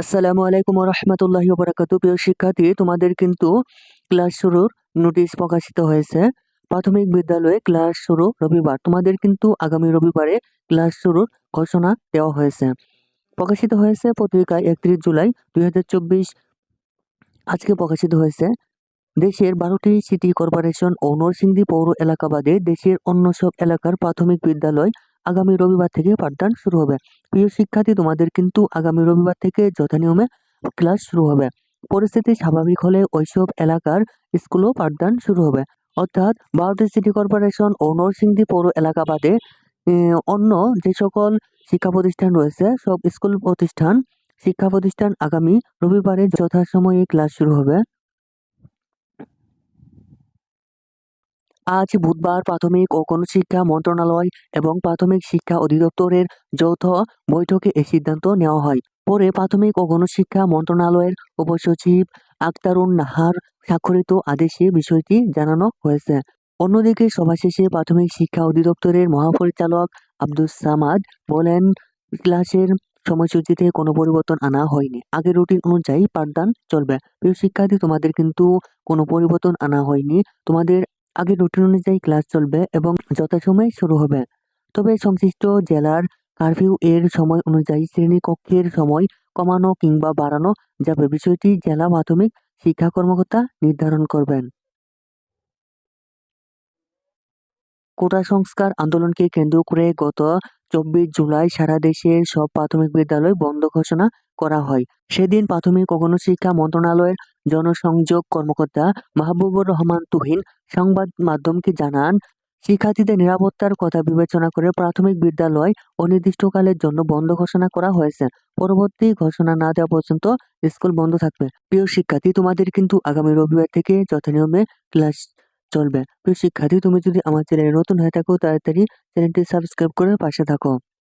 আসসালামু আলাইকুম রহমতুল্লাহি বরাকাতু প্রিয় শিক্ষার্থী, তোমাদের কিন্তু ক্লাস শুরুর নোটিশ প্রকাশিত হয়েছে। প্রাথমিক বিদ্যালয়ে ক্লাস শুরু রবিবার। তোমাদের কিন্তু আগামী রবিবারে ক্লাস শুরুর ঘোষণা দেওয়া হয়েছে। প্রকাশিত হয়েছে পত্রিকায় একত্রিশ জুলাই দুই হাজার চব্বিশ। আজকে প্রকাশিত হয়েছে, দেশের বারোটি সিটি কর্পোরেশন ও নরসিংদী পৌর এলাকা বাদে দেশের অন্য সব এলাকার প্রাথমিক বিদ্যালয় আগামী রবিবার থেকে পাঠদান শুরু হবে। প্রিয় শিক্ষার্থী, তোমাদের কিন্তু আগামী রবিবার থেকে যথানিয়মে ক্লাস শুরু হবে। পরিস্থিতি স্বাভাবিক হলে ওইসব এলাকার স্কুলও পাঠদান শুরু হবে। অর্থাৎ বারোটি সিটি কর্পোরেশন ও নরসিংদী পৌর এলাকা বাদে অন্য যে সকল শিক্ষা প্রতিষ্ঠান রয়েছে, সব স্কুল প্রতিষ্ঠান শিক্ষা প্রতিষ্ঠান আগামী রবিবারে যথাসময়ে ক্লাস শুরু হবে। আজ বুধবার প্রাথমিক ও গণশিক্ষা মন্ত্রণালয় এবং প্রাথমিক শিক্ষা অধিদপ্তরের যৌথ বৈঠকে এ সিদ্ধান্ত নেওয়া হয়। পরে প্রাথমিক ও গণশিক্ষা মন্ত্রণালয়ের উপসচিব আক্তারুন নাহার স্বাক্ষরিত আদেশে বিষয়টি জানানো হয়েছে। অন্যদিকে সভা শেষে প্রাথমিক শিক্ষা অধিদপ্তরের মহাপরিচালক আব্দুস সামাদ বলেন, ক্লাসের সময়সূচিতে কোনো পরিবর্তন আনা হয়নি। আগের রুটিন অনুযায়ী পাঠদান চলবে। প্রিয় শিক্ষার্থী, তোমাদের কিন্তু কোনো পরিবর্তন আনা হয়নি। তোমাদের আগে রুটিন অনুযায়ী ক্লাস চলবে এবং যথাসময়ে শুরু হবে। তবে সংশ্লিষ্ট জেলার কারফিউ এর সময় অনুযায়ী শ্রেণীকক্ষের সময় কমানো কিংবা বাড়ানো যাবে। বিষয়টি জেলা মাধ্যমিক শিক্ষা কর্মকর্তা নির্ধারণ করবেন। কোটা সংস্কার আন্দোলনকে কেন্দ্র করে গত চব্বিশ জুলাই সারা দেশের সব প্রাথমিক বিদ্যালয় বন্ধ ঘোষণা করা হয়। সেদিন প্রাথমিক ও গণশিক্ষা মন্ত্রণালয়ের জনসংযোগ কর্মকর্তা মাহবুবুর রহমান তুহিন সংবাদ মাধ্যমকে জানান, শিক্ষার্থীদের নিরাপত্তার কথা বিবেচনা করে প্রাথমিক বিদ্যালয় অনির্দিষ্টকালের জন্য বন্ধ ঘোষণা করা হয়েছে। পরবর্তী ঘোষণা না দেওয়া পর্যন্ত স্কুল বন্ধ থাকবে। প্রিয় শিক্ষার্থী, তোমাদের কিন্তু আগামী রবিবার থেকে যথানিয়মে ক্লাস চলবে। প্রিয় শিক্ষার্থী, তুমি যদি আমার চ্যানেলে নতুন হয়ে থাকো, তাড়াতাড়ি চ্যানেলটি সাবস্ক্রাইব করে পাশে থাকো।